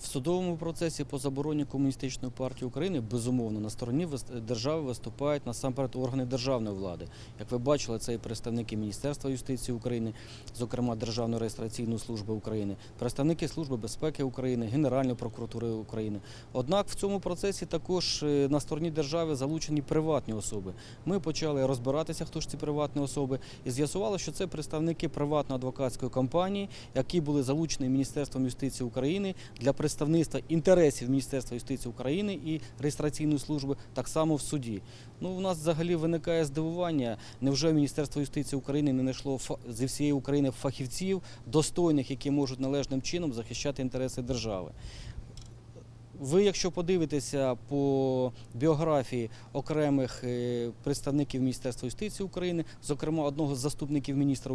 В судовому процесі по забороні комуністичної партії України безумовно на стороні держави виступають насамперед органи державної влади. Як ви бачили, це і представники Міністерства юстиції України, зокрема Державної реєстраційної служби України, представники Служби безпеки України, Генеральної прокуратури України. Однак в цьому процесі також е, на стороні держави залучені приватні особи. Ми почали розбиратися, хто ж ці приватні особи, і з'ясували, що це представники приватної адвокатської компанії, які були залучені Міністерством юстиції України для представництва інтересів Міністерства юстиції України і реєстраційної служби так само в суді. Ну, у нас взагалі виникає здивування. Невже Міністерство юстиції України не знайшло зі всієї України фахівців, достойних, які можуть належним чином захищати інтереси держави? Ви, якщо подивитеся по біографії окремих е, представників Міністерства юстиції України, зокрема одного з заступників міністра,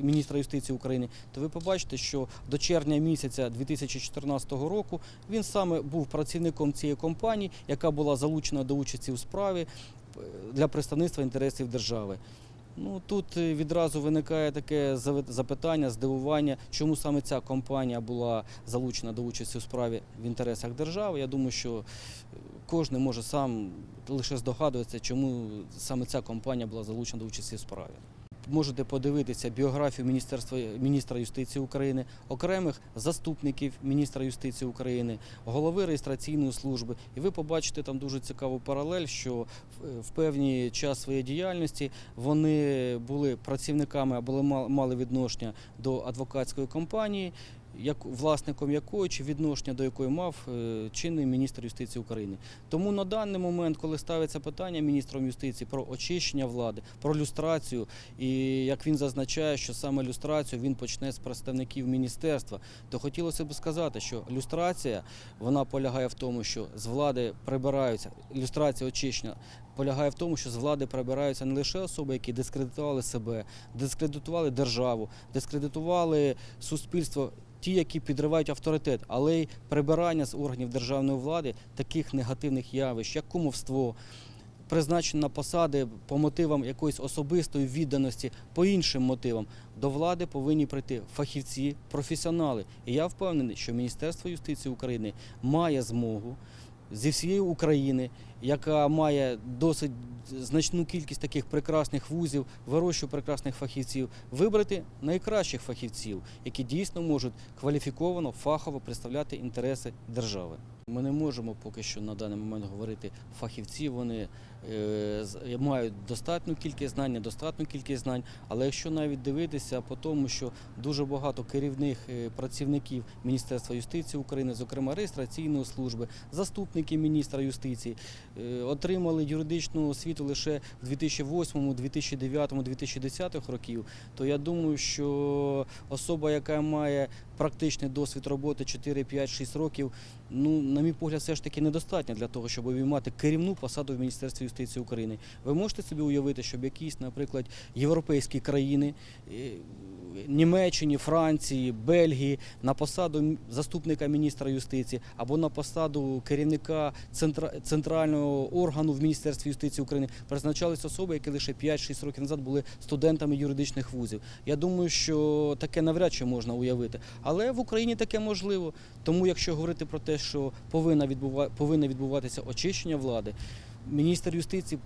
міністра юстиції України, то ви побачите, що до червня місяця 2014 року він саме був працівником цієї компанії, яка була залучена до участі у справі е, для представництва інтересів держави. Ну тут е, відразу виникає таке запитання, здивування, чому саме ця компанія була залучена до участі у справі в інтересах держави. Я думаю, що е, кожен може сам лише здогадуватися, чому саме ця компанія була залучена до участі у справі. Можете подивитися біографію Міністерства міністра юстиції України, окремих заступників міністра юстиції України, голови реєстраційної служби, і ви побачите там дуже цікаву паралель, що в- в певний час своєї діяльності вони були працівниками або ма- мали відношення до адвокатської компанії, як власником якої чи відношення до якої мав е, чинний міністр юстиції України. Тому на даний момент, коли ставиться питання міністром юстиції про очищення влади, про люстрацію, і як він зазначає, що саме люстрацію він почне з представників міністерства, то хотілося б сказати, що люстрація вона полягає в тому, що з влади прибираються люстрація очищення. Полягає в тому, що з влади прибираються не лише особи, які дискредитували себе, дискредитували державу, дискредитували суспільство, ті, які підривають авторитет, але й прибирання з органів державної влади таких негативних явищ, як кумовство, призначення на посади по мотивам якоїсь особистої відданості, по іншим мотивам. До влади повинні прийти фахівці, професіонали. І я впевнений, що Міністерство юстиції України має змогу зі всієї України, яка має досить значну кількість таких прекрасних вузів, вирощує прекрасних фахівців, вибрати найкращих фахівців, які дійсно можуть кваліфіковано, фахово представляти інтереси держави. Ми не можемо поки що на даний момент говорити фахівці. Вони е, з- мають достатню кількість знань, недостатню кількість знань. Але якщо навіть дивитися по тому, що дуже багато керівних е, працівників Міністерства юстиції України, зокрема реєстраційної служби, заступники міністра юстиції, е, отримали юридичну освіту лише в 2008, 2009, 2010 років, то я думаю, що особа, яка має практичний досвід роботи 4, 5, 6 років, ну, на мій погляд, все ж таки недостатньо для того, щоб обіймати керівну посаду в Міністерстві юстиції України. Ви можете собі уявити, щоб якісь, наприклад, європейські країни, е, Німеччині, Франції, Бельгії на посаду заступника міністра юстиції або на посаду керівника центрального органу в Міністерстві юстиції України призначались особи, які лише 5-6 років назад були студентами юридичних вузів. Я думаю, що таке навряд чи можна уявити. Але в Україні таке можливо. Тому, якщо говорити про те, що повинна відбува... повинно відбуватися очищення влади, міністр юстиції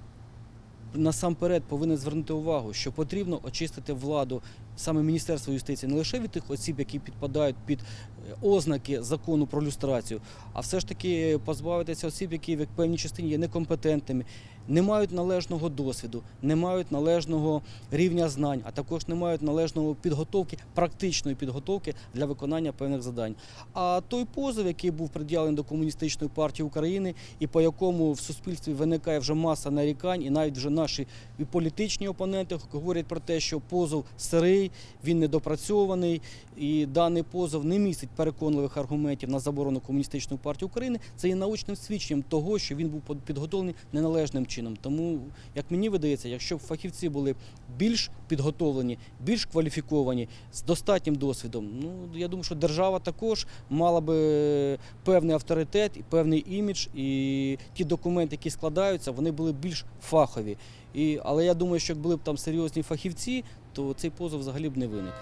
насамперед повинен звернути увагу, що потрібно очистити владу саме Міністерство юстиції не лише від тих осіб, які підпадають під е, ознаки закону про люстрацію, а все ж таки позбавитися осіб, які в певній частині є некомпетентними, не мають належного досвіду, не мають належного рівня знань, а також не мають належної підготовки, практичної підготовки для виконання певних завдань. А той позов, який був приділений до комуністичної партії України, і по якому в суспільстві виникає вже маса нарікань, і навіть вже наші і політичні опоненти говорять про те, що позов сирий, він недопрацьований, і даний позов не містить переконливих аргументів на заборону комуністичної партії України. Це є научним свідченням того, що він був підготовлений неналежним чином. Тому, як мені видається, якщо б фахівці були більш підготовлені, більш кваліфіковані, з достатнім досвідом, ну я думаю, що держава також мала би певний авторитет і певний імідж, і ті документи, які складаються, вони були більш фахові. І, але я думаю, що як були б там серйозні фахівці, то цей позов взагалі б не виник.